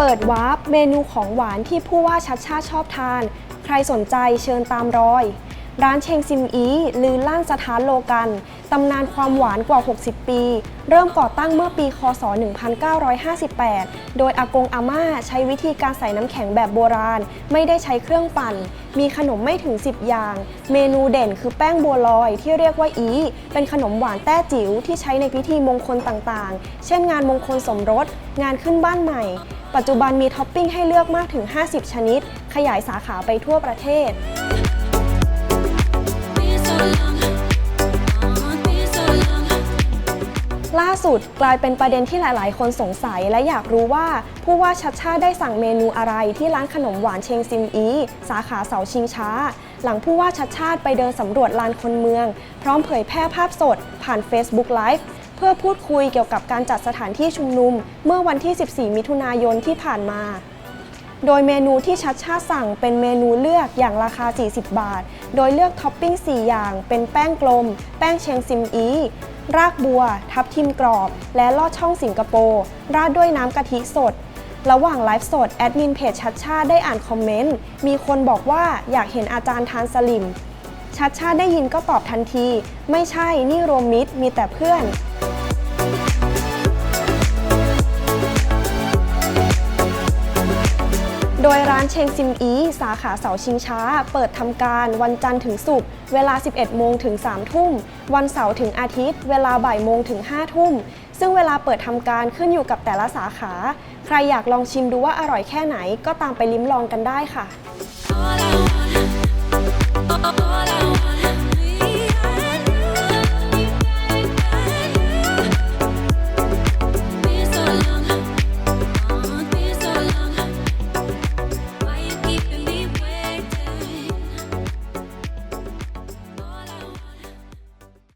ปิดวาร์ปเมนูของหวานที่ผู้ว่าชัดชาติชอบทาน ใครสนใจเชิญตามรอย ร้านเชงซิมอีลือลั่นสถานโลกันตำนานความหวานกว่า 60 ปี เริ่มก่อตั้งเมื่อปี คศ 1958 โดยอากงอาม่าใช้วิธีการใส่น้ำแข็งแบบโบราณ ไม่ได้ใช้เครื่องปั่น มีขนมไม่ถึง 10 อย่าง เมนูเด่นคือแป้งบัวลอยที่เรียกว่าอี เป็นขนมหวานแต้จิ๋วที่ใช้ในพิธีมงคลต่างๆ เช่นงานมงคลสมรส งานขึ้นบ้านใหม่ ปัจจุบันมีท็อปปิ้งให้เลือกมากถึง 50 ชนิด ขยายสาขาไปทั่วประเทศ ล่าสุดกลายเป็นประเด็นที่หลาย ๆ คนสงสัยและอยากรู้ว่า ผู้ว่าชัดชาติได้สั่งเมนูอะไรที่ร้านขนมหวานเชงซิมอี สาขาเสาชิงช้า หลังผู้ว่าชัดชาติไปเดินสำรวจลานคนเมือง พร้อมเผยแพร่ภาพสดผ่าน Facebook Live เพื่อพูดคุยเกี่ยวกับการจัดสถานที่ชุมนุม เมื่อวันที่ 14 มิถุนายนที่ผ่านมา โดยเมนูที่ชัดชาติสั่งเป็นเมนูเลือกอย่างราคา 40 บาท โดยเลือกท็อปปิ้ง 4 อย่าง เป็นแป้งกลม แป้งเชียงซิมอี รากบัว ทับทิมกรอบ และลอดช่องสิงคโปร์ราดด้วยน้ำกะทิสดระหว่างไลฟ์สดแอดมินเพจชัดชาติได้อ่านคอมเมนต์ มีคนบอกว่าอยากเห็นอาจารย์ทานสลิม ชัดชาติได้ยินก็ตอบทันที ไม่ใช่นี่รวมมิตรมีแต่เพื่อน โดยร้านเชงซิมอี สาขาเสาชิงช้า เปิดทำการวันจันทร์ถึงศุกร์เวลา 11 โมงถึง 3 ทุ่ม วันเสาร์ถึงอาทิตย์ เวลาบ่ายโมงถึง 5 ทุ่ม ซึ่งเวลาเปิดทำการขึ้นอยู่กับแต่ละสาขา ใครอยากลองชิมดูว่าอร่อยแค่ไหนก็ตามไปลิ้มลองกันได้ค่ะ all I want.